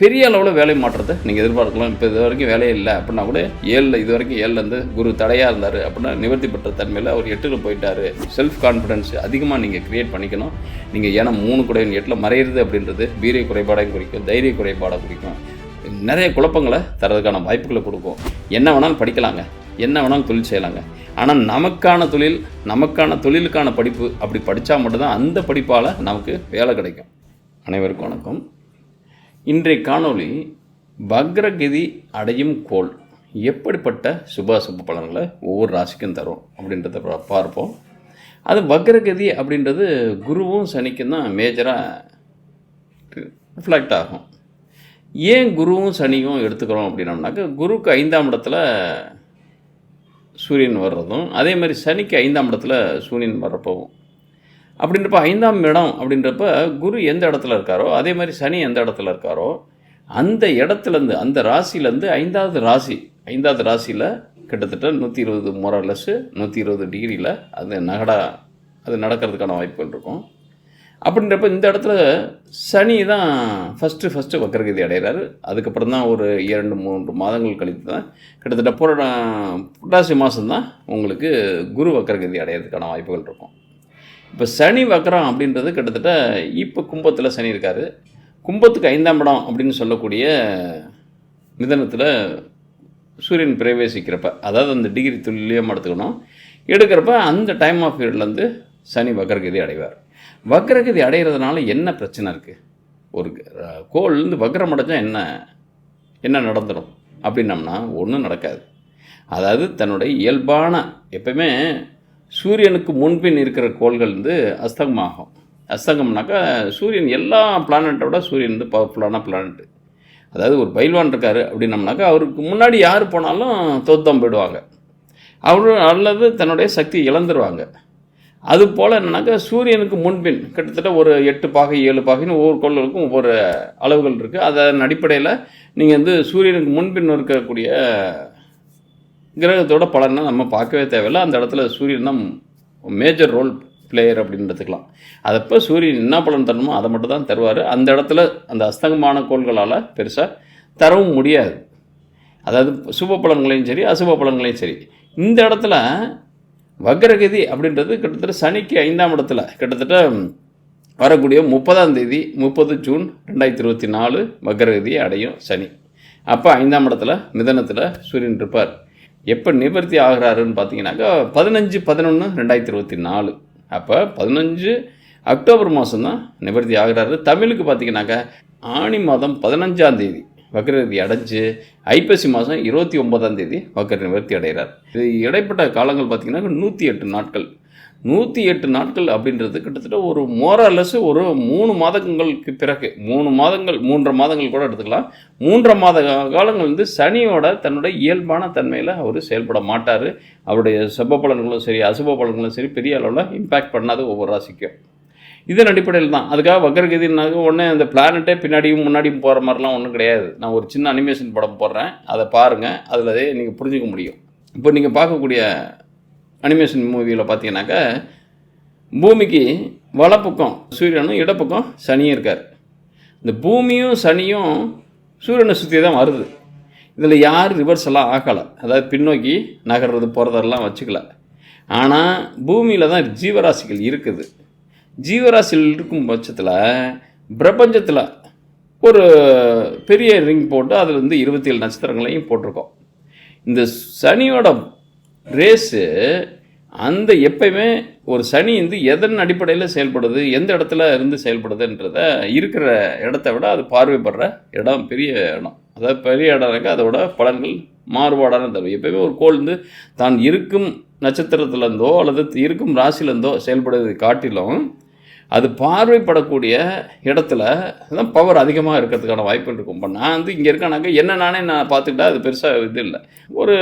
பெரிய அளவில் வேலை மாற்றத்தை நீங்கள் எதிர்பார்க்கலாம். இப்போ இது வரைக்கும் வேலையே இல்லை அப்படின்னா கூட ஏழில் இது வரைக்கும் ஏழுலேருந்து குரு தடையாக இருந்தார் அப்படின்னா நிவர்த்தி பெற்ற தன்மையில் அவர் எட்டில் போயிட்டார். செல்ஃப் கான்ஃபிடன்ஸ் அதிகமாக நீங்கள் க்ரியேட் பண்ணிக்கணும். நீங்கள் ஏன்னா மூணு குடையின் எட்டில் மறையிறது அப்படின்றது வீரிய குறைபாடையும் குறிக்கும் தைரிய குறைபாடை குறிக்கும். நிறைய குழப்பங்களை தரதுக்கான வாய்ப்புகளை கொடுக்கும். என்ன வேணாலும் படிக்கலாங்க. என்ன வேணாலும் தொழில் செய்யலாங்க. ஆனால் நமக்கான தொழில் நமக்கான தொழிலுக்கான படிப்பு அப்படி படித்தா மட்டும்தான் அந்த படிப்பால் நமக்கு வேலை கிடைக்கும். அனைவருக்கும் வணக்கம். இன்றைய காணொளி வக்ரகதி அடையும் கோள் எப்படிப்பட்ட சுபாசுப சுப பலன்களை ஒவ்வொரு ராசிக்கும் தரும் அப்படின்றத பார்ப்போம். அது வக்ரகதி அப்படின்றது குருவும் சனிக்கும் தான் மேஜராக ரிஃப்ளெக்ட் ஆகும். ஏன் குருவும் சனியும் எடுத்துக்கிறோம் அப்படின்னோம்னாக்க குருக்கு ஐந்தாம் இடத்துல சூரியன் வர்றதும் அதே மாதிரி சனிக்கு ஐந்தாம் இடத்துல சூரியன் வர்றப்பவும் அப்படின்றப்ப ஐந்தாம் இடம் அப்படின்றப்ப குரு எந்த இடத்துல இருக்காரோ அதே மாதிரி சனி எந்த இடத்துல இருக்காரோ அந்த இடத்துலேருந்து அந்த ராசியிலேருந்து ஐந்தாவது ராசி ஐந்தாவது ராசியில் கிட்டத்தட்ட நூற்றி இருபது மொரலஸ்ஸு நூற்றி இருபது டிகிரியில் அது நகடா அது நடக்கிறதுக்கான வாய்ப்புகள் இருக்கும். அப்படின்றப்ப இந்த இடத்துல சனி தான் ஃபஸ்ட்டு ஃபஸ்ட்டு வக்கரகதி அடைகிறாரு. அதுக்கப்புறம் தான் ஒரு இரண்டு மூன்று மாதங்கள் கழித்து தான் கிட்டத்தட்ட புரட புரட்டாசி மாதம்தான் உங்களுக்கு குரு வக்கரகதி அடையிறதுக்கான வாய்ப்புகள் இருக்கும். இப்போ சனி வக்கரம் அப்படின்றது கிட்டத்தட்ட இப்போ கும்பத்தில் சனி இருக்கார். கும்பத்துக்கு ஐந்தாம் இடம் அப்படின்னு சொல்லக்கூடிய மிதனத்தில் சூரியன் பிரவேசிக்கிறப்ப அதாவது அந்த டிகிரி துல்லியமாக எடுத்துக்கணும். எடுக்கிறப்ப அந்த டைம் ஆஃப் பீரியட்லேருந்து சனி வக்கரகதி அடைவார். வக்கரகதி அடைகிறதுனால என்ன பிரச்சனை இருக்குது ஒரு கோள்லேருந்து கோள் வந்து வக்கரம் அடைஞ்சால் என்ன என்ன நடந்துடும் அப்படின்னம்னா ஒன்றும் நடக்காது. அதாவது தன்னுடைய இயல்பான எப்பவுமே சூரியனுக்கு முன்பின் இருக்கிற கோள்கள் வந்து அஸ்தங்கமாகும் அஸ்தங்கம்னாக்கா சூரியன் எல்லா பிளானட்டை விட சூரியன் வந்து பவர்ஃபுல்லான பிளானட்டு அதாவது ஒரு பயில்வான் இருக்காரு அப்படின்னம்னாக்கா அவருக்கு முன்னாடி யார் போனாலும் தோத்தம் போயிடுவாங்க. அவர் அல்லது தன்னுடைய சக்தி இழந்துருவாங்க. அது போல் என்னன்னாக்கா சூரியனுக்கு முன்பின் கிட்டத்தட்ட ஒரு எட்டு பாகை ஏழு பாகைன்னு ஒவ்வொரு கோள்களுக்கும் ஒவ்வொரு அளவுகள் இருக்குது அதன் அடிப்படையில் நீங்கள் வந்து சூரியனுக்கு முன்பின் இருக்கக்கூடிய கிரகத்தோட பலனை நம்ம பார்க்கவே தேவையில்லை. அந்த இடத்துல சூரியன் தான் மேஜர் ரோல் பிளேயர் அப்படின்னு எடுத்துக்கலாம். அதப்போ சூரியன் என்ன பலன் தரணுமோ அதை மட்டும் தான் தருவார். அந்த இடத்துல அந்த அஸ்தங்கமான கோள்களால் பெருசாக தரவும் முடியாது. அதாவது சுப பலன்களையும் சரி அசுப பலன்களையும் சரி. இந்த இடத்துல வக்ரகதி அப்படின்றது கிட்டத்தட்ட சனிக்கு ஐந்தாம் இடத்துல கிட்டத்தட்ட வரக்கூடிய முப்பதாம் தேதி முப்பது ஜூன் ரெண்டாயிரத்தி இருபத்தி நாலு வக்ரகதியை அடையும் சனி. அப்போ ஐந்தாம் இடத்துல மிதனத்தில் சூரியன் இருப்பார். எப்போ நிவர்த்தி ஆகிறாருன்னு பார்த்தீங்கன்னாக்கா பதினஞ்சு பதினொன்று ரெண்டாயிரத்தி இருபத்தி நாலு. அப்போ பதினஞ்சு அக்டோபர் மாதம் தான் நிவர்த்தி ஆகிறாரு. தமிழுக்கு பார்த்தீங்கன்னாக்கா ஆணி மாதம் பதினஞ்சாம் தேதி வக்ரகதி அடைஞ்சு ஐப்பசி மாதம் இருபத்தி ஒன்பதாம் தேதி வக்ர நிவர்த்தி அடைகிறார். இது இடைப்பட்ட காலங்கள் பார்த்தீங்கன்னாக்கா நூற்றி எட்டு நாட்கள். நூற்றி எட்டு நாட்கள் அப்படின்றது கிட்டத்தட்ட ஒரு மோரலஸ் ஒரு மூணு மாதங்களுக்கு பிறகு மூணு மாதங்கள் மூன்றரை மாதங்கள் கூட எடுத்துக்கலாம். மூன்றரை மாத காலங்கள் வந்து சனியோட தன்னுடைய இயல்பான தன்மையில் அவர் செயல்பட மாட்டார். அவருடைய செப்ப பலன்களும் சரி அசுப பலன்களும் சரி பெரிய அளவில் இம்பேக்ட் பண்ணாது ஒவ்வொரு ராசிக்கும். இதன் அடிப்படையில் தான். அதுக்காக வக்ரகதினாக்க உடனே அந்த பிளானட்டே பின்னாடியும் முன்னாடியும் போகிற மாதிரிலாம் ஒன்றும் கிடையாது. நான் ஒரு சின்ன அனிமேஷன் படம் போடுறேன். அதை பாருங்கள் அதில் நீங்கள் புரிஞ்சுக்க முடியும். இப்போ நீங்கள் பார்க்கக்கூடிய அனிமேஷன் மூவியில் பார்த்தீங்கன்னாக்கா பூமிக்கு வலப்பக்கம் சூரியனும் இடப்பக்கம் சனியும் இருக்கார். இந்த பூமியும் சனியும் சூரியனை சுற்றி தான் வருது. இதில் யார் ரிவர்ஸ் எல்லாம் ஆகலை. அதாவது பின்னோக்கி நகர்றது போகிறதெல்லாம் வச்சுக்கல. ஆனால் பூமியில் தான் ஜீவராசிகள் இருக்குது. ஜீவராசிகள் இருக்கும் பட்சத்தில் பிரபஞ்சத்தில் ஒரு பெரிய ரிங் போட்டு அதில் வந்து இருபத்தி ஏழு நட்சத்திரங்களையும் போட்டிருக்கோம். இந்த சனியோட ரேஸு அந்த எப்பயுமே ஒரு சனி வந்து எதன் அடிப்படையில் செயல்படுது எந்த இடத்துல இருந்து செயல்படுதுன்றத இருக்கிற இடத்த விட அது பார்வைப்படுற இடம் பெரிய இடம். அதாவது பெரிய இடம் இருக்குது அதோட பலன்கள் மாறுபாடான தரும். எப்பயுமே ஒரு கோள் வந்து தான் இருக்கும் நட்சத்திரத்துலேருந்தோ அல்லது இருக்கும் ராசிலேருந்தோ செயல்படுவதை காட்டிலும் அது பார்வைப்படக்கூடிய இடத்துல தான் பவர் அதிகமாக இருக்கிறதுக்கான வாய்ப்புகள் இருக்கும். இப்போ நான் வந்து இங்கே இருக்கேனாக்க என்ன நானே நான் பார்த்துக்கிட்டா அது பெருசாக இது இல்லை. ஒரு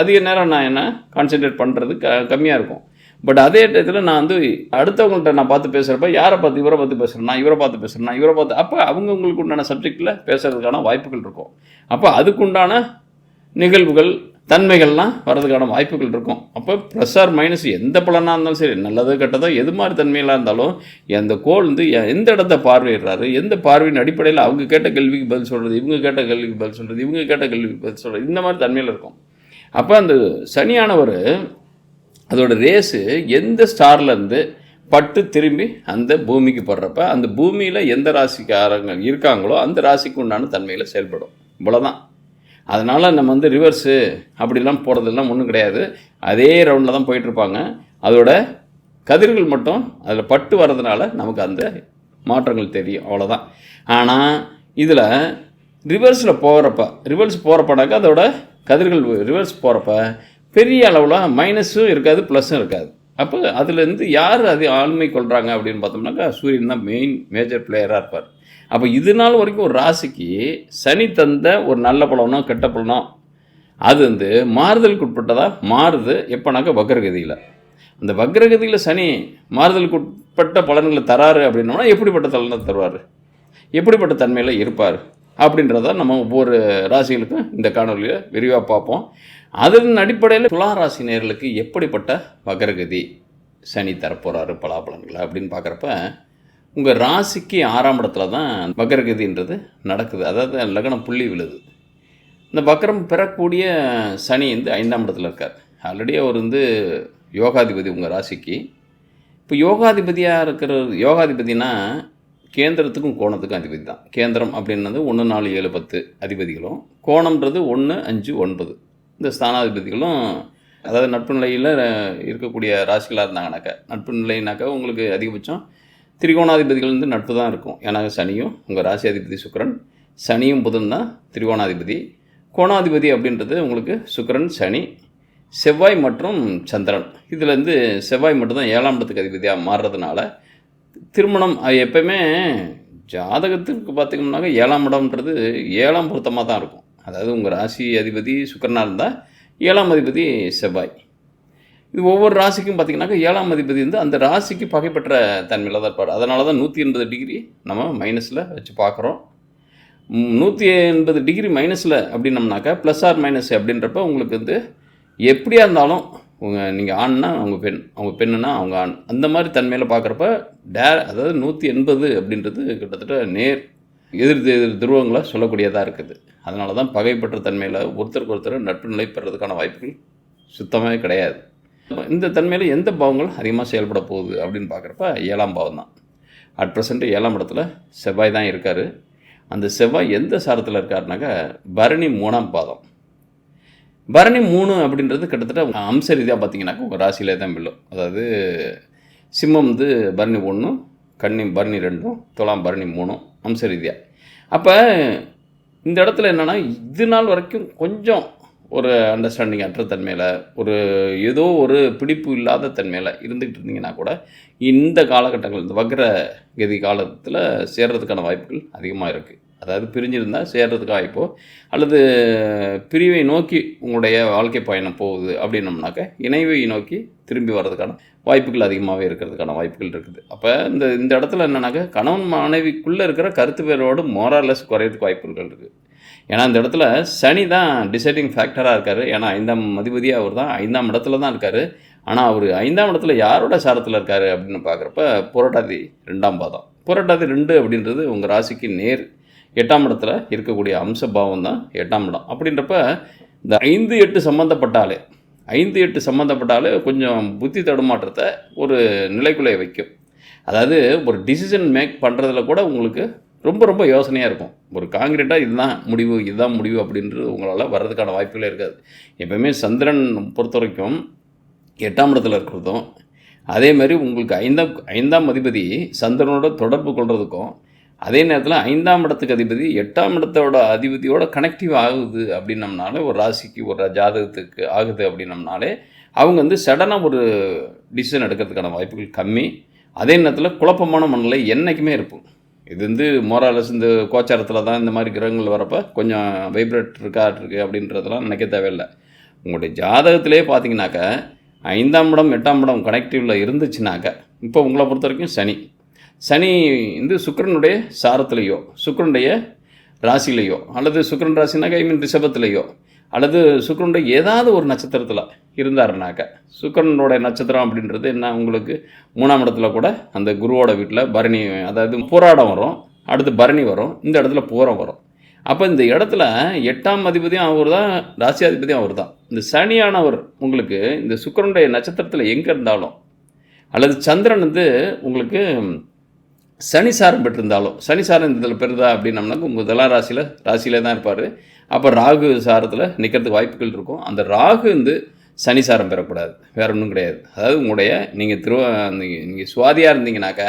அதிக நேரம் நான் என்ன கான்சென்ட்ரேட் பண்ணுறது க கம்மியாக இருக்கும். பட் அதே டயத்தில் நான் வந்து அடுத்தவங்கள்ட்ட நான் பார்த்து பேசுகிறப்ப யாரை பார்த்து இவரை பார்த்து பேசுகிறேன் நான் இவரை பார்த்து பேசுகிறேன் நான் இவரை பார்த்து அப்போ அவங்கவுங்களுக்கு உண்டான சப்ஜெக்டில் பேசுகிறதுக்கான வாய்ப்புகள் இருக்கும். அப்போ அதுக்குண்டான நிகழ்வுகள் தன்மைகள்லாம் வரதுக்கான வாய்ப்புகள் இருக்கும். அப்போ ப்ளஸ் ஆர் மைனஸ் எந்த பலனாக இருந்தாலும் சரி நல்லதோ கெட்டதோ எது மாதிரி தன்மைகளாக இருந்தாலும் அந்த கோல் வந்து எ- எந்த இடத்த பார்வையிடுறாரு? எந்த பார்வையின் அடிப்படையில் அவங்க கேட்ட கேள்விக்கு பதில் சொல்கிறது இவங்க கேட்ட கேள்விக்கு பதில் சொல்கிறது இவங்க கேட்ட கேள்விக்கு பதில் சொல்கிறது இந்த மாதிரி தன்மையில் இருக்கும். அப்போ அந்த சனியானவர் அதோட ரேஸு எந்த ஸ்டார்லேருந்து பட்டு திரும்பி அந்த பூமிக்கு படுறப்ப அந்த பூமியில் எந்த ராசிக்காரங்க இருக்காங்களோ அந்த ராசிக்கு உண்டான தன்மையில் செயல்படும். இவ்வளோதான் அதனால் நம்ம வந்து ரிவர்ஸு அப்படிலாம் போகிறதெல்லாம் ஒன்றும் கிடையாது. அதே ரவுண்டில் தான் போயிட்டுருப்பாங்க. அதோட கதிர்கள் மட்டும் அதில் பட்டு வர்றதுனால நமக்கு அந்த மாற்றங்கள் தெரியும். அவ்வளோதான் ஆனால் இதில் ரிவர்ஸில் போகிறப்ப ரிவர்ஸ் போகிறப்பனாக்கா அதோட கதிர்கள் ரிவர்ஸ் போகிறப்ப பெரிய அளவில் மைனஸும் இருக்காது ப்ளஸ்ஸும் இருக்காது. அப்போ அதுலேருந்து யார் அது ஆளுமை கொள்கிறாங்க அப்படின்னு பார்த்தோம்னாக்கா சூரியன் தான் மெயின் மேஜர் பிளேயராக இருப்பார். அப்போ இது நாள் வரைக்கும் ஒரு ராசிக்கு சனி தந்த ஒரு நல்ல பலனோ கெட்ட பலனோ அது வந்து மாறுதலுக்கு உட்பட்டதாக மாறுது. எப்போனாக்கா வக்ரகதியில். அந்த வக்ரகதியில் சனி மாறுதலுக்கு உட்பட்ட பலன்களை தராரு அப்படின்னோம்னா எப்படிப்பட்ட தலனை தருவார்? எப்படிப்பட்ட தன்மையில் இருப்பார்? அப்படின்றத நம்ம ஒவ்வொரு ராசிகளுக்கும் இந்த காணொலியில் விரிவாக பார்ப்போம். அதன் அடிப்படையில் துலா ராசி நேர்களுக்கு எப்படிப்பட்ட வக்ரகதி சனி தரப்போகிறாரு பலாபலன்களை அப்படின்னு பார்க்குறப்ப உங்கள் ராசிக்கு ஆறாம் இடத்துல தான் வக்கரகதின்றது நடக்குது. அதாவது லக்னம் புள்ளி விழுது. இந்த வக்கரம் பெறக்கூடிய சனி வந்து ஐந்தாம் இடத்துல இருக்கார். ஆல்ரெடி அவர் வந்து யோகாதிபதி உங்கள் ராசிக்கு. இப்போ யோகாதிபதியாக இருக்கிற யோகாதிபதினா கேந்திரத்துக்கும் கோணத்துக்கும் அதிபதி தான். கேந்திரம் அப்படின்னது ஒன்று நாலு ஏழு பத்து அதிபதிகளும் கோணம்ன்றது ஒன்று அஞ்சு ஒன்பது. இந்த ஸ்தானாதிபதிகளும் அதாவது நட்பு நிலையில் இருக்கக்கூடிய ராசிகளாக இருந்தாங்கனாக்கா நட்பு நிலைனாக்கா உங்களுக்கு அதிகபட்சம் திரிகோணாதிபதிகள் வந்து நட்பு தான் இருக்கும். ஏன்னா சனியும் உங்கள் ராசி அதிபதி சனியும் புதன் தான் திரிகோணாதிபதி. கோணாதிபதி அப்படின்றது உங்களுக்கு சுக்கிரன் சனி செவ்வாய் மற்றும் சந்திரன். இதுலேருந்து செவ்வாய் மட்டும்தான் ஏழாம் இடத்துக்கு அதிபதியாக மாறுறதுனால திருமணம் அது எப்பயுமே ஜாதகத்துக்கு பார்த்திங்கனாக்க ஏழாம் இடம்ன்றது ஏழாம் பொருத்தமாக தான் இருக்கும். அதாவது உங்கள் ராசி அதிபதி சுக்கரனாக இருந்தால் ஏழாம் அதிபதி செவ்வாய். இது ஒவ்வொரு ராசிக்கும் பார்த்திங்கனாக்கா ஏழாம் அதிபதி வந்து அந்த ராசிக்கு பகைப்பற்ற தன்மையில் தான் இருப்பார். அதனால தான் நூற்றி எண்பது டிகிரி நம்ம மைனஸில் வச்சு பார்க்குறோம். நூற்றி எண்பது டிகிரி மைனஸில் அப்படின்னம்னாக்கா ப்ளஸ் ஆர் மைனஸ் அப்படின்றப்ப உங்களுக்கு வந்து எப்படியா இருந்தாலும் உங்கள் நீங்கள் ஆண்னா அவங்க பெண் அவங்க பெண்ணுனா அவங்க ஆண். அந்த மாதிரி தன்மையில் பார்க்குறப்ப டே அதாவது நூற்றி எண்பது அப்படின்றது கிட்டத்தட்ட நேர் எதிர் எதிர் துருவங்களாக சொல்லக்கூடியதாக இருக்குது. அதனால தான் பகைப்பற்ற தன்மையில் ஒருத்தருக்கு ஒருத்தர் நட்பு நிலை பெறதுக்கான வாய்ப்புகள் சுத்தமாகவே கிடையாது. இந்த தன்மையில் எந்த பாவங்கள் அதிகமாக செயல்பட போகுது அப்படின்னு பார்க்குறப்ப ஏழாம் பாவம் தான். அட் ப்ரெசண்ட் ஏழாம் இடத்துல செவ்வாய் தான் இருக்கார். அந்த செவ்வாய் எந்த சாரத்தில் இருக்காருனாக்கா பரணி மூணாம் பாதம் பரணி மூணு அப்படின்றது கிட்டத்தட்ட அம்ச ரீதியாக பார்த்தீங்கன்னாக்கா உங்கள் ராசியிலே தான் விழும். அதாவது சிம்மம் வந்து பரணி ஒன்றும் கன்னி பரணி ரெண்டும் துலாம் பரணி மூணும் அம்ச ரீதியாக அப்போ இந்த இடத்துல என்னென்னா இது நாள் வரைக்கும் கொஞ்சம் ஒரு அண்டர்ஸ்டாண்டிங் அற்ற தன்மையில் ஒரு ஏதோ ஒரு பிடிப்பு இல்லாத தன்மையில் இருந்துக்கிட்டு இருந்தீங்கன்னா கூட இந்த காலகட்டங்கள் இந்த வக்ர கதி காலத்தில் சேர்றதுக்கான வாய்ப்புகள் அதிகமாக இருக்குது அதாவது பிரிஞ்சிருந்தால் சேர்றதுக்கு வாய்ப்போ அல்லது பிரிவை நோக்கி உங்களுடைய வாழ்க்கை பயணம் போகுது அப்படின்னம்னாக்க இணைவை நோக்கி திரும்பி வர்றதுக்கான வாய்ப்புகள் அதிகமாகவே இருக்கிறதுக்கான வாய்ப்புகள் இருக்குது. அப்போ இந்த இந்த இடத்துல என்னென்னாக்கா கணவன் மனைவிக்குள்ளே இருக்கிற கருத்து வேறுபாடு மோரலஸ் குறையிறதுக்கு வாய்ப்புகள் இருக்குது ஏன்னா இந்த இடத்துல சனி தான் டிசைடிங் ஃபேக்டராக இருக்கார். ஏன்னா ஐந்தாம் அதிபதி அவர் தான் ஐந்தாம் இடத்துல தான் இருக்கார். ஆனால் அவர் ஐந்தாம் இடத்துல யாரோட சாரத்தில் இருக்கார் அப்படின்னு பார்க்குறப்ப புரட்டாதி ரெண்டாம் பாதம். புரட்டாதி ரெண்டு அப்படின்றது உங்கள் ராசிக்கு நேர். எட்டாம் இடத்துல இருக்கக்கூடிய அம்ச பாவம் தான் எட்டாம் இடம். அப்படின்றப்ப இந்த ஐந்து எட்டு சம்மந்தப்பட்டாலே ஐந்து எட்டு சம்மந்தப்பட்டாலே கொஞ்சம் புத்தி தடுமாற்றத்தை ஒரு நிலைக்குள்ளே வைக்கும். அதாவது ஒரு டிசிஷன் மேக் பண்ணுறதுல கூட உங்களுக்கு ரொம்ப ரொம்ப யோசனையாக இருக்கும். ஒரு காங்கிரீட்டாக இதுதான் முடிவு இதுதான் முடிவு அப்படின்றது உங்களால் வர்றதுக்கான வாய்ப்புகளே இருக்காது. எப்பவுமே சந்திரன் பொறுத்த வரைக்கும் எட்டாம் இடத்துல இருக்கிறதும் அதே மாதிரி உங்களுக்கு ஐந்தாம் ஐந்தாம் அதிபதி சந்திரனோட தொடர்பு கொள்றதுக்கும் அதே நேரத்தில் ஐந்தாம் இடத்துக்கு அதிபதி எட்டாம் இடத்தோட அதிபதியோட கனெக்டிவ் ஆகுது அப்படின்னம்னாலே ஒரு ராசிக்கு ஒரு ஜாதகத்துக்கு ஆகுது அப்படின்னம்னாலே அவங்க வந்து சடனாக ஒரு டிசிஷன் எடுக்கிறதுக்கான வாய்ப்புகள் கம்மி. அதே நேரத்தில் குழப்பமான மனநிலை என்றைக்குமே இருக்கும். இது வந்து மோராலஸ் இந்த கோச்சாரத்தில் தான் இந்த மாதிரி கிரகங்கள் வரப்போ கொஞ்சம் வைப்ரேட் இருக்கா இருக்குது அப்படின்றதெல்லாம் நினைக்க தேவையில்லை. உங்களுடைய ஜாதகத்திலே பார்த்தீங்கன்னாக்க ஐந்தாம் இடம் எட்டாம் இடம் கனெக்டிவில் இருந்துச்சுனாக்க இப்போ உங்களை பொறுத்த வரைக்கும் சனி. சனி வந்து சுக்கரனுடைய சாரத்துலேயோ சுக்கிரனுடைய ராசிலேயோ அல்லது சுக்கிரன் ராசினாக்க ஐ மீன் ரிஷபத்துலேயோ அல்லது சுக்கரனுடைய ஏதாவது ஒரு நட்சத்திரத்தில் இருந்தாருனாக்க சுக்கிரனுடைய நட்சத்திரம் அப்படின்றது என்ன உங்களுக்கு மூணாம் இடத்துல கூட அந்த குருவோட வீட்டில் பரணி அதாவது போராடம் வரும் அடுத்து பரணி வரும் இந்த இடத்துல பூரம் வரும். அப்போ இந்த இடத்துல எட்டாம் அதிபதியும் அவர் தான் ராசியாதிபதியும் அவர் தான் இந்த சனியானவர் உங்களுக்கு இந்த சுக்கிரனுடைய நட்சத்திரத்தில் எங்கே இருந்தாலும் அல்லது சந்திரன் வந்து உங்களுக்கு சனி சாரம் பெற்றிருந்தாலும் சனிசாரம் இந்த இதில் பெறுதா அப்படின்னம்னாக்க உங்கள் இதெல்லாம் ராசியில் ராசியிலே தான் இருப்பார். அப்போ ராகு சாரத்தில் நிற்கிறதுக்கு வாய்ப்புகள் இருக்கும். அந்த ராகு வந்து சனி சாரம் பெறக்கூடாது. வேறு ஒன்றும் கிடையாது. அதாவது உங்களுடைய நீங்கள் திருவ நீங்கள் நீங்கள் சுவாதியாக இருந்தீங்கனாக்கா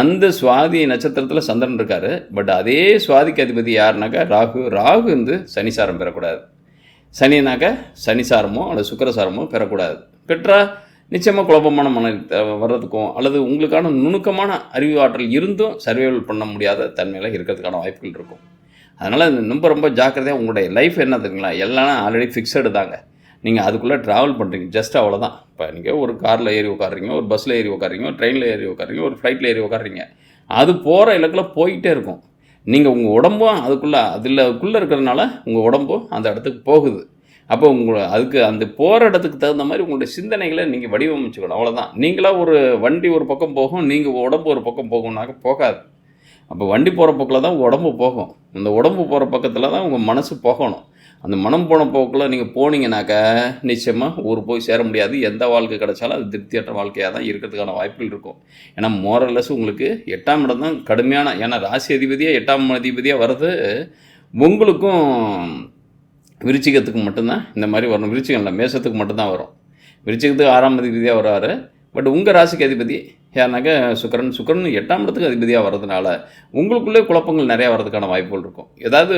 அந்த சுவாதி நட்சத்திரத்தில் சந்திரன் இருக்கார். பட் அதே சுவாதிக்கு அதிபதி யாருனாக்கா ராகு. ராகு வந்து சனி சாரம் பெறக்கூடாது. சனினாக்கா சனி சாரமோ அல்லது சுக்கரசாரமோ பெறக்கூடாது. பெற்றா நிச்சயமாக குழப்பமான மன வர்றதுக்கும் அல்லது உங்களுக்கான நுணுக்கமான அறிவு ஆற்றல் இருந்தும் சர்வைவல் பண்ண முடியாத தன்மையில் இருக்கிறதுக்கான வாய்ப்புகள் இருக்கும். அதனால் ரொம்ப ரொம்ப ஜாக்கிரதையாக உங்களுடைய லைஃப் என்ன தெரியுங்களா? எல்லாம் ஆல்ரெடி ஃபிக்ஸடு தாங்க. நீங்கள் அதுக்குள்ளே ட்ராவல் பண்ணுறீங்க ஜஸ்ட் அவ்வளோதான் இப்போ நீங்கள் ஒரு காரில் ஏறி உட்காருறீங்க ஒரு பஸ்ஸில் ஏறி உட்காறீங்க ஒரு ட்ரெயினில் ஏறி உட்காறீங்க ஒரு ஃப்ளைட்டில் ஏறி உட்காறீங்க அது போகிற இலக்கில் போயிட்டே இருக்கும். நீங்கள் உங்கள் உடம்பும் அதுக்குள்ளே அதில் குள்ளே இருக்கிறதுனால உங்கள் உடம்பும் அந்த இடத்துக்கு போகுது. அப்போ உங்களை அதுக்கு அந்த போகிற இடத்துக்கு தகுந்த மாதிரி உங்களுடைய சிந்தனைகளை நீங்கள் வடிவமைச்சுக்கணும். அவ்வளோதான் நீங்களாக ஒரு வண்டி ஒரு பக்கம் போகும் நீங்கள் உடம்பு ஒரு பக்கம் போகும்னாக்க போகாது. அப்போ வண்டி போகிற பக்கத்தில் தான் உடம்பு போகும். அந்த உடம்பு போகிற பக்கத்தில் தான் உங்கள் மனசு போகணும். அந்த மனம் போன போக்கில் நீங்கள் போனீங்கனாக்கா நிச்சயமாக ஊர் போய் சேர முடியாது. எந்த வாழ்க்கை கிடைச்சாலும் அது திருப்தியற்ற வாழ்க்கையாக தான் இருக்கிறதுக்கான வாய்ப்புகள் இருக்கும். ஏன்னா மோரல்லஸ் உங்களுக்கு எட்டாம் இடம் தான் கடுமையான ஏன்னா ராசி அதிபதியாக எட்டாம் அதிபதியாக வர்றது உங்களுக்கும் விருச்சிகத்துக்கு மட்டும்தான். இந்த மாதிரி வரணும். விருச்சிகம் இல்லை மேசத்துக்கு மட்டும்தான் வரும். விருச்சிகத்துக்கு ஆறாம் அதிபதியாக வர்றாரு பட் உங்கள் ராசிக்கு அதிபதி யாருனாக்க சுக்கரன். சுக்கரன் எட்டாம் இடத்துக்கு அதிபதியாக வர்றதுனால உங்களுக்குள்ளே குழப்பங்கள் நிறையா வர்றதுக்கான வாய்ப்புகள் இருக்கும். ஏதாவது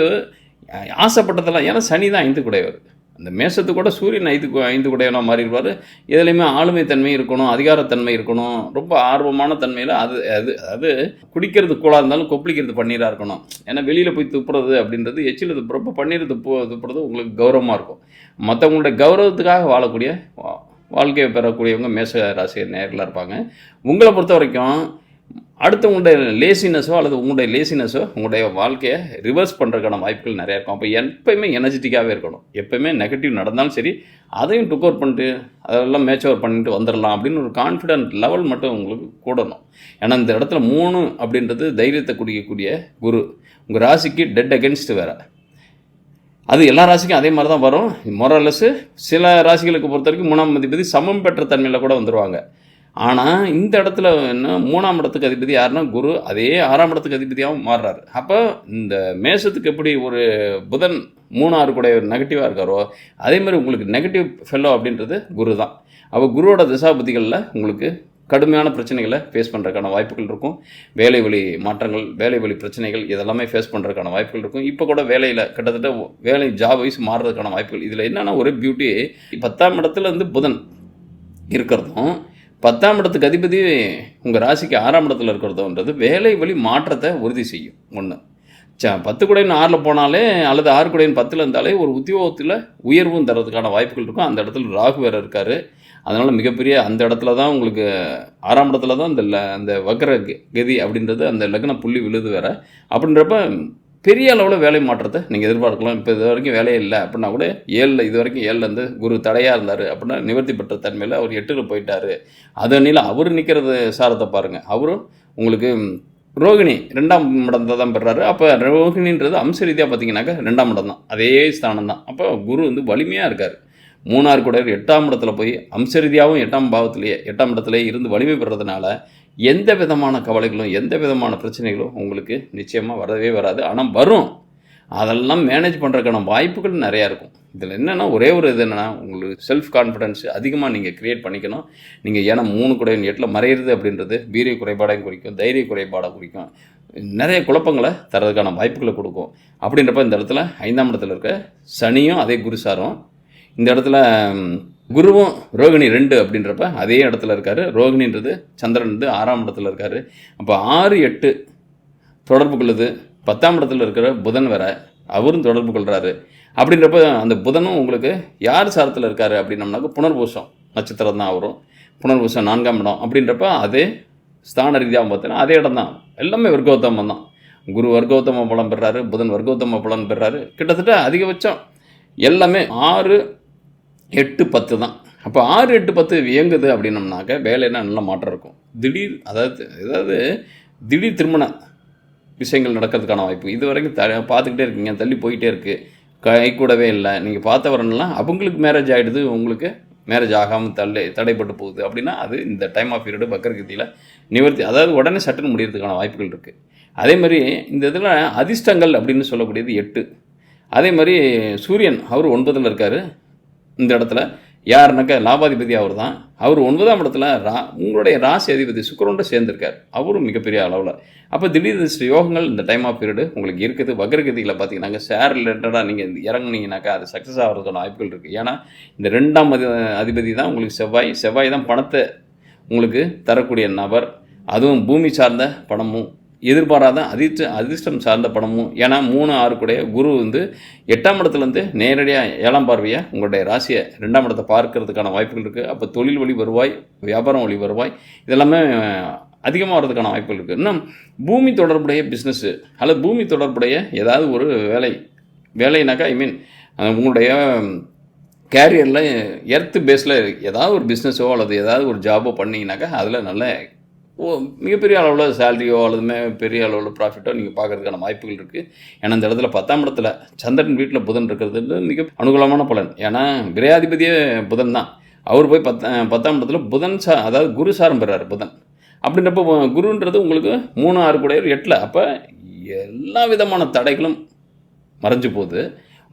ஆசைப்பட்டதெல்லாம் ஏன்னா சனி தான் ஐந்து குடையவர் அந்த மேஷத்து கூட சூரியன் ஐந்து ஐந்து குடையவனாக மாறிடுவார். எதுலேயுமே ஆளுமை தன்மை இருக்கணும் அதிகாரத்தன்மை இருக்கணும் ரொம்ப ஆர்வமான தன்மையில் அது அது அது குடிக்கிறது கூழாக இருந்தாலும் கொப்பளிக்கிறது பன்னீராக இருக்கணும். ஏன்னா வெளியில் போய் துப்புறது அப்படின்றது எச்சில் துப்புறப்போ பன்னீர் துப்பு துப்புறது உங்களுக்கு கௌரவமாக இருக்கும். மற்றவங்களுடைய கௌரவத்துக்காக வாழக்கூடிய வா- வாழ்க்கையை பெறக்கூடியவங்க மேச ராசி நேரில் இருப்பாங்க. உங்களை பொறுத்த வரைக்கும் அடுத்தவங்களுடைய லேசினஸோ அல்லது உங்களுடைய லேசினஸோ உங்களுடைய வாழ்க்கையை ரிவர்ஸ் பண்ணுறதுக்கான வாய்ப்புகள் நிறையா இருக்கும். அப்போ எப்பயுமே எனர்ஜெட்டிக்காகவே இருக்கணும். எப்பயுமே நெகட்டிவ் நடந்தாலும் சரி அதையும் டுக் அவுட் பண்ணிட்டு அதெல்லாம் மேட்ச் ஓவர் பண்ணிட்டு வந்துடலாம் அப்படின்னு ஒரு கான்ஃபிடென்ட் லெவல் மட்டும் உங்களுக்கு கூடணும். ஏன்னா இந்த இடத்துல மூணு அப்படின்றது தைரியத்தை குடிக்கக்கூடிய குரு. உங்கள் ராசிக்கு டெட் அகென்ஸ்ட் வேறு. அது எல்லா ராசிக்கும் அதே மாதிரி தான் வரும். மொரலஸ் சில ராசிகளுக்கு பொறுத்த வரைக்கும் மூணாம் அதிபதி சமம் பெற்ற தன்மையில் கூட வந்துடுவாங்க ஆனால் இந்த இடத்துல என்ன மூணாம் இடத்துக்கு அதிபதி யாருன்னா குரு அதே ஆறாம் இடத்துக்கு அதிபதியாகவும் மாறுறாரு. அப்போ இந்த மேசத்துக்கு எப்படி ஒரு புதன் மூணாறு கூட நெகட்டிவாக இருக்காரோ அதே மாதிரி உங்களுக்கு நெகட்டிவ் ஃபெல்லோ அப்படின்றது குரு தான் அப்போ குருவோட திசாபதிகளில் உங்களுக்கு கடுமையான பிரச்சனைகளை ஃபேஸ் பண்ணுறதுக்கான வாய்ப்புகள் இருக்கும். வேலை வழி மாற்றங்கள் வேலை வழி பிரச்சனைகள் இதெல்லாமே ஃபேஸ் பண்ணுறதுக்கான வாய்ப்புகள் இருக்கும். இப்போ கூட வேலையில் கிட்டத்தட்ட வேலை ஜாப் வைஸ் மாறுறதுக்கான வாய்ப்புகள். இதில் என்னென்னா ஒரே பியூட்டி பத்தாம் இடத்துல வந்து புதன் இருக்கிறதும் பத்தாம் இடத்துக்கு அதிபதி உங்கள் ராசிக்கு ஆறாம் இடத்துல இருக்கிறதோன்றது வேலை வழி மாற்றத்தை உறுதி செய்யும். ஒன்று ச பத்து குடைன்னு ஆறில் போனாலே அல்லது ஆறு குடைன்னு பத்தில் இருந்தாலே ஒரு உத்தியோகத்தில் உயர்வும் தரதுக்கான வாய்ப்புகள் இருக்கும். அந்த இடத்துல ராகு வேறு இருக்கார். அதனால் மிகப்பெரிய அந்த இடத்துல தான் உங்களுக்கு ஆறாம் இடத்துல தான் இந்த ல- அந்த வக்ர கதி அப்படின்றது அந்த லக்ன புள்ளி விழுது வேற. அப்படின்றப்ப பெரிய அளவில் வேலை மாற்றத்தை நீங்கள் எதிர்பார்க்கலாம். இப்போ இது வரைக்கும் வேலையே இல்லை அப்படின்னா கூட ஏழில் இது வரைக்கும் ஏழில் இருந்து குரு தடையாக இருந்தார் அப்படின்னா நிவர்த்தி பெற்ற தன்மையில் அவர் எட்டில் போயிட்டாரு. அது அன்னில அவர் நிற்கிறது சாரத்தை பாருங்கள் அவரும் உங்களுக்கு ரோகிணி ரெண்டாம் இடத்தை தான் பெறாரு. அப்போ ரோகிணின்றது அம்ச ரீதியாக பார்த்தீங்கன்னாக்கா ரெண்டாம் இடம் தான். அதே ஸ்தானம் தான். அப்போ குரு வந்து வலிமையாக இருக்கார். மூணார் கூட எட்டாம் இடத்துல போய் அம்ச ரீதியாகவும் எட்டாம் பாவத்திலேயே எட்டாம் இடத்துலேயே இருந்து வலிமை பெறதுனால எந்த விதமான கவலைகளும் எந்த விதமான பிரச்சனைகளும் உங்களுக்கு நிச்சயமாக வரவே வராது. ஆனால் வரும். அதெல்லாம் மேனேஜ் பண்ணுறதுக்கான வாய்ப்புகள் நிறையா இருக்கும். இதில் என்னென்னா ஒரே ஒரு இது என்னென்னா உங்களுக்கு செல்ஃப் கான்ஃபிடென்ஸ் அதிகமாக நீங்கள் க்ரியேட் பண்ணிக்கணும். நீங்கள் ஏன்னா மூணு குடையின் எட்டில் மறையிறது அப்படின்றது வீரிய குறைபாடையும் குறிக்கும் தைரிய குறைபாடை குறிக்கும். நிறைய குழப்பங்களை தரதுக்கான வாய்ப்புகளை கொடுக்கும். அப்படின்றப்ப இந்த இடத்துல ஐந்தாம் இடத்துல இருக்க சனியும் அதே குருசாரும் இந்த இடத்துல குருவும் ரோகிணி ரெண்டு அப்படின்றப்ப அதே இடத்துல இருக்காரு. ரோகிணின்றது சந்திரன் வந்து ஆறாம் இடத்துல இருக்காரு. அப்போ ஆறு எட்டு தொடர்பு கொள்ளுது. பத்தாம் இடத்துல இருக்கிற புதன் வேற அவரும் தொடர்பு கொள்கிறாரு அப்படின்றப்ப அந்த புதனும் உங்களுக்கு யார் சாரத்தில் இருக்காரு அப்படின்னம்னாக்க புனர்பூசம் நட்சத்திரம் தான் அவரும். புனர்பூசம் நான்காம் இடம். அப்படின்றப்ப அதே ஸ்தான ரீதியாக பார்த்தீங்கன்னா அதே இடம் தான். எல்லாமே வர்க்கோத்தமம் தான். குரு வர்க்கோத்தம பலம் பெறாரு புதன் வர்க்கோத்தம பலன் பெறாரு. கிட்டத்தட்ட அதிகபட்சம் எல்லாமே ஆறு எட்டு பத்து தான். அப்போ ஆறு எட்டு பத்து இயங்குது அப்படின்னம்னாக்க வேலைன்னா நல்ல மாற்றம் இருக்கும். திடீர் அதாவது ஏதாவது திடீர் திருமண விஷயங்கள் நடக்கிறதுக்கான வாய்ப்பு. இது வரைக்கும் த பார்த்துக்கிட்டே இருக்கீங்க தள்ளி போயிட்டே இருக்குது கை கூடவே இல்லை. நீங்கள் பார்த்தவரெல்லாம் அவங்களுக்கு மேரேஜ் ஆகிடுது உங்களுக்கு மேரேஜ் ஆகாமல் தள்ளி தடைப்பட்டு போகுது அப்படின்னா அது இந்த டைம் ஆஃப் பீரியடு பக்கரகத்தியில் நிவர்த்தி அதாவது உடனே சட்டன் முடியறதுக்கான வாய்ப்புகள் இருக்குது அதே மாதிரி இந்த இதில் அதிர்ஷ்டங்கள் அப்படின்னு சொல்லக்கூடியது எட்டு. அதே மாதிரி சூரியன் அவர் ஒன்பதில் இருக்கார். இந்த இடத்துல. யாருனாக்கா லாபாதிபதி அவர் தான் அவர் ஒன்பதாம் இடத்துல ரா உங்களுடைய ராசி அதிபதி சுக்கரோட சேர்ந்திருக்கார். அவரும் மிகப்பெரிய அளவில். அப்போ திடீர் யோகங்கள் இந்த டைம் ஆஃப் பீரியடு உங்களுக்கு இருக்குது. வக்ரகதியில் பார்த்தீங்கன்னாக்க ஷேர் ரிலேட்டடாக நீங்கள் இறங்குனீங்கனாக்கா அது சக்ஸஸ் ஆகிறதுக்கான வாய்ப்புகள் இருக்குது ஏன்னா இந்த ரெண்டாம் அதி அதிபதி தான் உங்களுக்கு செவ்வாய். செவ்வாய் தான் பணத்தை உங்களுக்கு தரக்கூடிய நபர். அதுவும் பூமி சார்ந்த பணமும் எதிர்பாராத அதிர்ஷ்ட அதிர்ஷ்டம் சார்ந்த படமும். ஏன்னா மூணு ஆறுக்குடைய குரு வந்து எட்டாம் இடத்துலேருந்து நேரடியாக ஏழாம் பார்வையாக உங்களுடைய ராசியை ரெண்டாம் இடத்தை பார்க்கறதுக்கான வாய்ப்புகள் இருக்குது அப்போ தொழில் வழி வருவாய் வியாபாரம் வழி வருவாய் இதெல்லாமே அதிகமாக வர்றதுக்கான வாய்ப்புகள் இருக்குது இன்னும் பூமி தொடர்புடைய பிஸ்னஸ்ஸு அல்லது பூமி தொடர்புடைய ஏதாவது ஒரு வேலை வேலைனாக்கா ஐ மீன் உங்களுடைய கேரியரில் எர்த்து பேஸில் ஏதாவது ஒரு பிஸ்னஸோ அல்லது ஏதாவது ஒரு ஜாபோ பண்ணிங்கனாக்கா அதில் நல்ல மிகப்பெரிய அளவில் சேலரியோ அல்லது பெரிய அளவில் ப்ராஃபிட்டோ நீங்கள் பார்க்கறதுக்கான வாய்ப்புகள் இருக்குது ஏன்னா இந்த இடத்துல பத்தாம் இடத்துல சந்திரன் வீட்டில் புதன் இருக்கிறது மிக அனுகூலமான பலன். ஏன்னா விரையாதிபதியே புதன் தான். அவர் போய் பத்த பத்தாம் இடத்துல புதன் சா அதாவது குரு சாரம் பெறார் புதன். அப்படின்றப்போ குருன்றது உங்களுக்கு மூணு ஆறு கூட எட்டில். அப்போ எல்லா விதமான தடைகளும் மறைஞ்சு போகுது.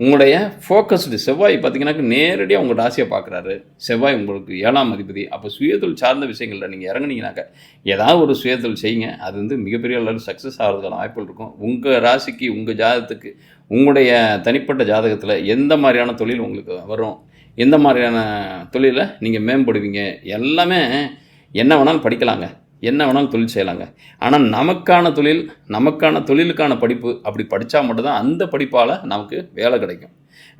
உங்களுடைய ஃபோக்கஸ்டு செவ்வாய் பார்த்தீங்கன்னா நேரடியாக உங்கள் ராசியை பார்க்குறாரு. செவ்வாய் உங்களுக்கு ஏழாம் அதிபதி. அப்போ சுயதொழில் சார்ந்த விஷயங்களில் நீங்கள் இறங்குனீங்கனாக்க ஏதாவது ஒரு சுயதொழில் செய்யுங்க. அது வந்து மிகப்பெரிய அளவில் சக்ஸஸ் ஆகிறதுக்கான வாய்ப்புகள் இருக்கும். உங்கள் ராசிக்கு உங்கள் ஜாதகத்துக்கு உங்களுடைய தனிப்பட்ட ஜாதகத்தில் எந்த மாதிரியான தொழில் உங்களுக்கு வரும்? எந்த மாதிரியான தொழிலை நீங்கள் மேம்படுவீங்க? எல்லாமே என்ன வேணாலும் படிக்கலாங்க. என்ன வேணாலும் தொழில் செய்யலாங்க. ஆனால் நமக்கான தொழில் நமக்கான தொழிலுக்கான படிப்பு அப்படி படித்தா மட்டும்தான் அந்த படிப்பால் நமக்கு வேலை கிடைக்கும்.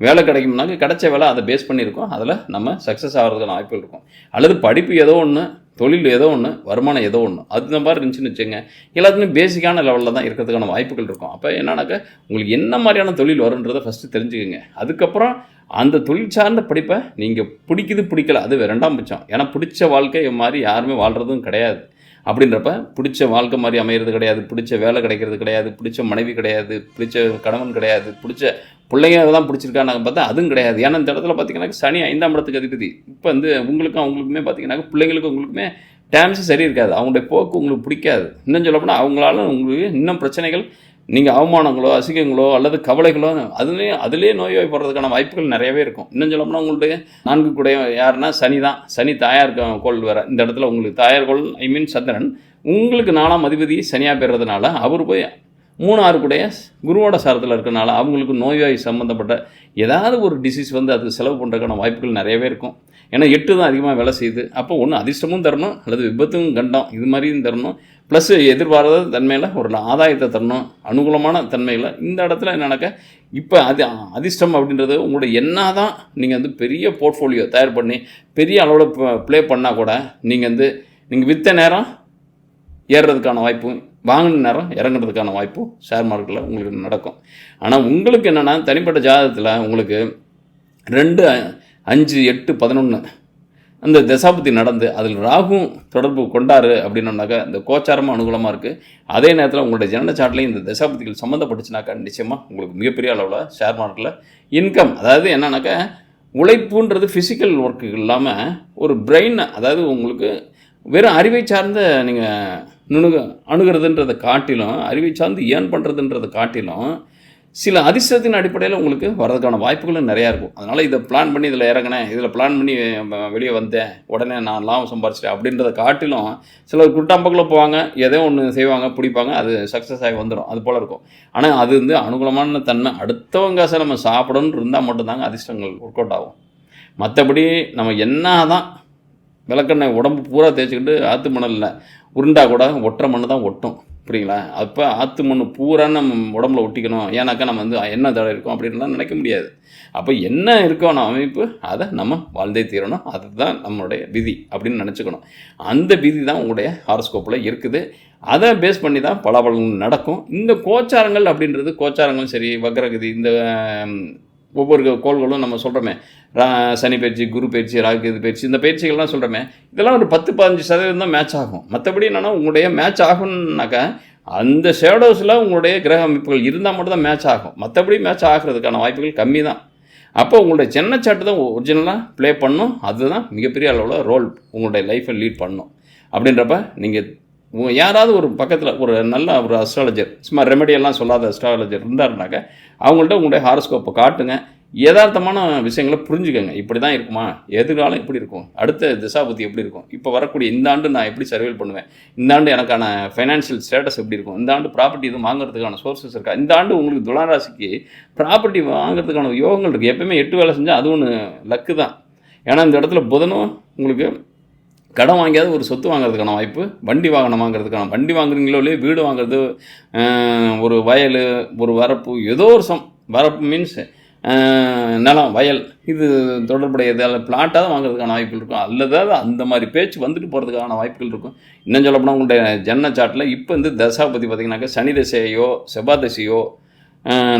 வேலை கிடைக்கும்னாக்க கிடைச்ச வேலை அதை பேஸ் பண்ணியிருக்கோம். அதில் நம்ம சக்ஸஸ் ஆகிறதுக்கான வாய்ப்புகள் இருக்கும். அல்லது படிப்பு ஏதோ ஒன்று தொழில் ஏதோ ஒன்று வருமானம் ஏதோ ஒன்று அது மாதிரி இருந்துச்சுன்னு வச்சுங்க எல்லாத்துலேயும் பேசிக்கான லெவலில் தான் இருக்கிறதுக்கான வாய்ப்புகள் இருக்கும். அப்போ என்னன்னாக்க உங்களுக்கு என்ன மாதிரியான தொழில் வருன்றதை ஃபஸ்ட்டு தெரிஞ்சுக்கோங்க. அதுக்கப்புறம் அந்த தொழில் சார்ந்த படிப்பை நீங்கள் பிடிக்குது பிடிக்கல அது ரெண்டாம் பட்சம். ஏன்னா பிடிச்ச வாழ்க்கை மாதிரி யாருமே வாழ்கிறதும் கிடையாது. அப்படின்றப்ப பிடிச்ச வாழ்க்கை மாதிரி அமையிறது கிடையாது பிடிச்ச வேலை கிடைக்கிறது கிடையாது பிடிச்ச மனைவி கிடையாது பிடிச்ச கணவன் கிடையாது பிடிச்ச பிள்ளைங்க தான் பிடிச்சிருக்காங்க பார்த்தா அதுவும் கிடையாது. ஏன்னா இந்த இடத்துல பார்த்தீங்கன்னா சனி ஐந்தாம் இடத்துக்கு அதிபதி. இப்போ வந்து உங்களுக்கும் அவங்களுக்குமே பார்த்தீங்கன்னா பிள்ளைங்களுக்கும் உங்களுக்குமே டேம்ஸும் சரி இருக்காது. அவங்களுடைய போக்கு உங்களுக்கு பிடிக்காது. இன்னும் சொல்லப்போனால் அவங்களால உங்களுக்கு இன்னும் பிரச்சனைகள் நீங்கள் அவமானங்களோ அசிங்கங்களோ அல்லது கவலைகளோ அதுலேயே அதுலேயே நோய்வாய்ப்படுறதுக்கான வாய்ப்புகள் நிறையவே இருக்கும். இன்னும் சொல்லப்போனால் உங்களுடைய நான்கு கூட யாருன்னா சனி தான் சனி தாயார் கோள் வேறு. இந்த இடத்துல உங்களுக்கு தாயார் கோள் ஐ மீன் சந்திரன். உங்களுக்கு நாலாம் அதிபதி சனியாக பெறுறதுனால அவர் போய் மூணு ஆறு கூட குருவோட சாரத்தில் இருக்கனால அவங்களுக்கு நோய்வாய் சம்மந்தப்பட்ட ஏதாவது ஒரு டிசீஸ் வந்து அதுக்கு செலவு பண்ணுறதுக்கான வாய்ப்புகள் நிறையவே இருக்கும். ஏன்னா எட்டு தான் அதிகமாக வேலை செய்யுது. அப்போ ஒன்று அதிர்ஷ்டமும் தரணும் அல்லது விபத்தும் கண்டம். இது மாதிரியும் தரணும். ப்ளஸ் எதிர்பாராத தன்மையில் ஒரு ஆதாயத்தை தரணும். அனுகூலமான தன்மையில் இந்த இடத்துல என்னன்னாக்க இப்போ அது அதிர்ஷ்டம் அப்படின்றது உங்களுடைய என்ன தான் நீங்கள் வந்து பெரிய போர்ட்ஃபோலியோ தயார் பண்ணி பெரிய அளவில் ப்ளே பண்ணால் கூட நீங்கள் வந்து நீங்கள் விற்ற நேரம் ஏறுறதுக்கான வாய்ப்பும் வாங்கின நேரம் இறங்குறதுக்கான வாய்ப்பும் ஷேர் மார்க்கெட்டில் உங்களுக்கு நடக்கும். ஆனால் உங்களுக்கு என்னென்னா தனிப்பட்ட ஜாதகத்தில் உங்களுக்கு ரெண்டு அஞ்சு எட்டு பதினொன்று அந்த தசாபதி நடந்து அதில் ராகும் தொடர்பு கொண்டாரு அப்படின்னோம்னாக்கா இந்த கோச்சாரமும் அனுகூலமாக இருக்குது அதே நேரத்தில் உங்களுடைய ஜனன இந்த தசாபதிகள் சம்மந்தப்பட்டுச்சுனாக்கா நிச்சயமாக உங்களுக்கு மிகப்பெரிய அளவில் ஷேர் மார்க்கெட்டில் இன்கம் அதாவது என்னன்னாக்கா உழைப்புன்றது ஃபிசிக்கல் ஒர்க்கு இல்லாமல் ஒரு பிரெயின் அதாவது உங்களுக்கு வெறும் அறிவை சார்ந்த நீங்கள் நுணுக அணுகிறதுன்றதை காட்டிலும் அறிவை சார்ந்து ஏன் பண்ணுறதுன்றதை காட்டிலும் சில அதிர்ஷ்டத்தின் அடிப்படையில் உங்களுக்கு வரதுக்கான வாய்ப்புகளும் நிறையா இருக்கும். அதனால் இதை பிளான் பண்ணி இதில் இறங்கினேன் இதில் பிளான் பண்ணி வெளியே வந்தேன் உடனே நான் லாபம் சம்பாரிச்சிட்டேன் அப்படின்றத காட்டிலும் சிலர் குட்டாம்பக்கில் போவாங்க ஏதோ ஒன்று செய்வாங்க பிடிப்பாங்க அது சக்ஸஸ் ஆகி வந்துடும் அது போல் இருக்கும். ஆனால் அது வந்து அனுகூலமான தன்மை. அடுத்தவங்க காசை நம்ம சாப்பிடணுன்னு இருந்தால் மட்டும்தாங்க அதிர்ஷ்டங்கள் ஒர்க் அவுட் ஆகும். மற்றபடி நம்ம என்ன தான் விளக்கெண்ணெய் உடம்பு பூரா தேய்ச்சிக்கிட்டு ஆற்று மணலில் உருண்டா கூட ஒட்டுற மண் தான் ஒட்டும். புரியுங்களா? அப்போ ஆற்று மண் பூரா நம்ம உடம்புல ஒட்டிக்கணும். ஏன்னாக்கா நம்ம வந்து என்ன தடவை இருக்கோம் அப்படின்லாம் நினைக்க முடியாது. அப்போ என்ன இருக்கோ நம்ம அமைப்பு அதை நம்ம வாழ்ந்தே தீரணும். அதுதான் நம்மளுடைய விதி அப்படின்னு நினச்சிக்கணும். அந்த விதி தான் உங்களுடைய ஹாரோஸ்கோப்பில் இருக்குது. அதை பேஸ் பண்ணி தான் பல பலன்கள் நடக்கும். இந்த கோச்சாரங்கள் அப்படின்றது கோச்சாரங்களும் சரி வக்ரகதி இந்த ஒவ்வொரு கோள்களும் நம்ம சொல்கிறோமே சனி பயிற்சி குரு பயிற்சி ராகு இது பயிற்சி இந்த பயிற்சிகள்லாம் சொல்கிறோமே இதெல்லாம் ஒரு பத்து பதினஞ்சு சதவீதம் தான் மேட்ச் ஆகும். மற்றபடி என்னென்னா உங்களுடைய மேட்ச் ஆகும்னாக்கா அந்த ஷேடோஸில் உங்களுடைய கிரக அமைப்புகள் இருந்தால் மட்டும் தான் மேட்ச் ஆகும். மற்றபடி மேட்ச் ஆகிறதுக்கான வாய்ப்புகள் கம்மி தான். அப்போ உங்களுடைய சின்ன சாட்டு தான் ஒரிஜினலாக ப்ளே பண்ணும். அதுதான் மிகப்பெரிய அளவில் ரோல் உங்களுடைய லைஃப்பை லீட் பண்ணும். அப்படின்றப்ப நீங்கள் யாராவது ஒரு பக்கத்தில் ஒரு நல்ல ஒரு அஸ்ட்ராலஜர் சும்மா ரெமெடியெல்லாம் சொல்லாத அஸ்ட்ராலஜர் இருந்தாருனாக்க அவங்கள்ட்ட உங்களுடைய ஹாரோஸ்கோப்பை காட்டுங்க. யதார்த்தமான விஷயங்களை புரிஞ்சுக்கோங்க. இப்படி தான் இருக்குமா? எதிர்காலம் எப்படி இருக்கும்? அடுத்த திசாபுத்தி எப்படி இருக்கும்? இப்போ வரக்கூடிய இந்த ஆண்டு நான் எப்படி சர்வேல் பண்ணுவேன்? இந்த ஆண்டு எனக்கான ஃபைனான்ஷியல் ஸ்டேட்டஸ் எப்படி இருக்கும்? இந்த ஆண்டு ப்ராப்பர்ட்டி எதுவும் வாங்குறதுக்கான சோர்சஸ் இருக்கா? இந்த ஆண்டு உங்களுக்கு துளாராசிக்கு ப்ராப்பர்ட்டி வாங்குறதுக்கான யோகங்கள் இருக்குது எப்பயுமே எட்டு வேலை செஞ்சால் அது ஒன்று லக்கு தான். ஏன்னா இந்த இடத்துல புதனும் உங்களுக்கு கடன் வாங்கியாவது ஒரு சொத்து வாங்குறதுக்கான வாய்ப்பு வண்டி வாகனம் வாங்குறதுக்கான வண்டி வாங்குறீங்களோ இல்லையோ வீடு வாங்குறது ஒரு வயல் ஒரு வரப்பு ஏதோ ஒரு சம் வரப்பு மீன்ஸ் நிலம் வயல் இது தொடர்புடைய அல்ல பிளாட்டாக வாங்குறதுக்கான வாய்ப்புகள் இருக்கும். அல்லது அந்த மாதிரி பேச்சு வந்துட்டு போகிறதுக்கான வாய்ப்புகள் இருக்கும். இன்னும் சொல்லப்போனால் உங்களுடைய ஜன்ன சாட்டில் இப்போ வந்து தசாபதி பார்த்திங்கனாக்கா சனி தசையோ செவ்வாய் தசையோ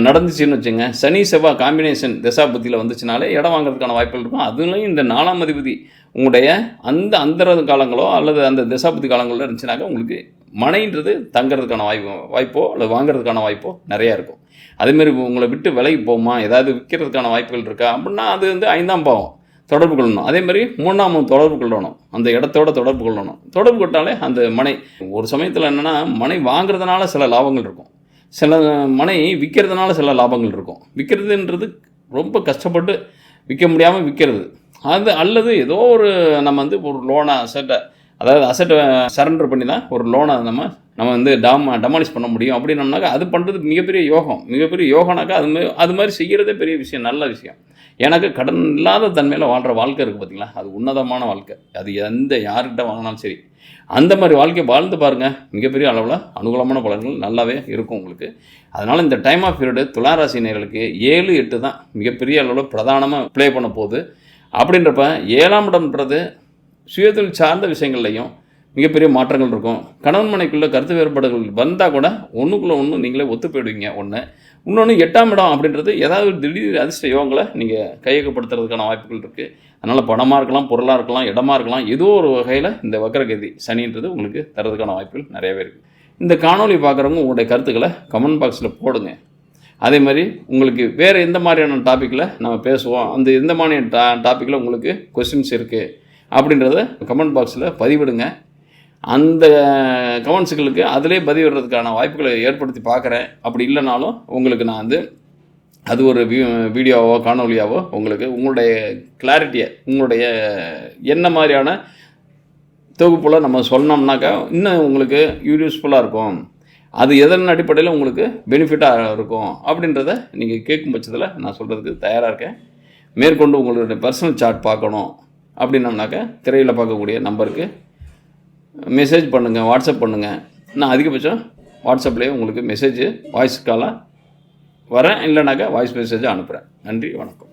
நடந்துச்சுன்னு வச்சுங்க. சனி செவ்வாய் காம்பினேஷன் தசாபதியில் வந்துச்சுனாலே இடம் வாங்குறதுக்கான வாய்ப்புகள் இருக்கும். அதுலேயும் இந்த நாலாம் அதிபதி உங்களுடைய அந்த அந்தர காலங்களோ அல்லது அந்த தசாபதி காலங்களோ இருந்துச்சுனாக்கா உங்களுக்கு மனைன்றது தங்குறதுக்கான வாய்ப்பு வாய்ப்போ அல்லது வாங்குறதுக்கான வாய்ப்போ நிறையா இருக்கும். அதேமாரி உங்களை விட்டு விலைக்கு போகுமா? ஏதாவது விற்கிறதுக்கான வாய்ப்புகள் இருக்கா? அப்படின்னா அது வந்து ஐந்தாம் பாவம் தொடர்பு கொள்ளணும். அதே மாதிரி மூணாம் தொடர்பு கொள்ளணும். அந்த இடத்தோட தொடர்பு கொள்ளணும். தொடர்பு கொட்டாலே அந்த மனை ஒரு சமயத்தில் என்னென்னா மனை வாங்குறதுனால சில லாபங்கள் இருக்கும். சில மனை விற்கிறதுனால சில லாபங்கள் இருக்கும். விற்கிறதுன்றது ரொம்ப கஷ்டப்பட்டு விற்க முடியாமல் விற்கிறது அது அல்லது ஏதோ ஒரு நம்ம வந்து ஒரு லோனை அசட்டை அதாவது அசட்டை சரண்டர் பண்ணி தான் ஒரு லோனை நம்ம நம்ம வந்து டாம் டமாலிஷ் பண்ண முடியும். அப்படின்னம்னாக்கா அது பண்ணுறது மிகப்பெரிய யோகம். மிகப்பெரிய யோகனாக்கா அது மாதிரி அது மாதிரி செய்கிறதே பெரிய விஷயம் நல்ல விஷயம். எனக்கு கடன் இல்லாத தன்மையில் வாழ்கிற வாழ்க்கை இருக்குது பார்த்திங்களா அது உன்னதமான வாழ்க்கை. அது எந்த யார்கிட்ட வாங்கினாலும் சரி. அந்த மாதிரி வாழ்க்கையை வாழ்ந்து பாருங்கள் மிகப்பெரிய அளவில் அனுகூலமான பலன்கள் நல்லாவே இருக்கும் உங்களுக்கு. அதனால் இந்த டைம் ஆஃப் பீரியடு துளாராசி நேர்களுக்கு ஏழு எட்டு தான் மிகப்பெரிய அளவில் பிரதானமாக ப்ளே பண்ண போகுது. அப்படின்றப்ப ஏழாம் இடம்ன்றது சுயதொழில் சார்ந்த விஷயங்கள்லையும் மிகப்பெரிய மாற்றங்கள் இருக்கும். கணவன் மனைக்குள்ளே கருத்து வேறுபாடுகள் வந்தால் கூட ஒன்றுக்குள்ளே ஒன்று நீங்களே ஒத்து போயிடுவீங்க. ஒன்று இன்னொன்று எட்டாம் இடம் அப்படின்றது ஏதாவது ஒரு திடீர் அதிர்ஷ்ட யோகங்களை நீங்கள் கையகப்படுத்துறதுக்கான வாய்ப்புகள் இருக்குது அதனால் பணமாக இருக்கலாம் பொருளாக இருக்கலாம் இடமா இருக்கலாம் ஏதோ ஒரு வகையில் இந்த வக்கரகதி சனின்றது உங்களுக்கு தரதுக்கான வாய்ப்புகள் நிறையவே இருக்குது இந்த காணொளி பார்க்குறவங்க உங்களுடைய கருத்துக்களை கமெண்ட் பாக்ஸில் போடுங்க. அதே மாதிரி உங்களுக்கு வேறு எந்த மாதிரியான டாப்பிக்கில் நம்ம பேசுவோம் அந்த எந்த மாதிரியான டா டாப்பிக்கில் உங்களுக்கு கொஸ்டின்ஸ் இருக்குது அப்படின்றத கமெண்ட் பாக்ஸில் பதிவிடுங்க. அந்த கமெண்ட்ஸுகளுக்கு அதிலே பதிவிடுறதுக்கான வாய்ப்புகளை ஏற்படுத்தி பார்க்குறேன். அப்படி இல்லைனாலும் உங்களுக்கு நான் வந்து அது ஒரு வீ வீடியோவோ காணொலியாவோ உங்களுக்கு உங்களுடைய கிளாரிட்டியை உங்களுடைய என்ன மாதிரியான தொகுப்பில் நம்ம சொன்னோம்னாக்கா இன்னும் உங்களுக்கு யூஸ்ஃபுல்லாக இருக்கும். அது எதன் அடிப்படையில் உங்களுக்கு பெனிஃபிட்டாக இருக்கும் அப்படின்றத நீங்கள் கேட்கும் பட்சத்தில் நான் சொல்கிறதுக்கு தயாராக இருக்கேன். மேற்கொண்டு உங்களுடைய பர்சனல் சார்ட் பார்க்கணும். அப்படின்னம்னாக்கா திரையில் பார்க்கக்கூடிய நம்பருக்கு மெசேஜ் பண்ணுங்கள் வாட்ஸ்அப் பண்ணுங்கள் நான் அதிகபட்சம் வாட்ஸ்அப்லேயே உங்களுக்கு மெசேஜ் வாய்ஸ் காலாக வரேன் இல்லைனாக்கா வாய்ஸ் மெசேஜாக அனுப்புகிறேன் நன்றி வணக்கம்.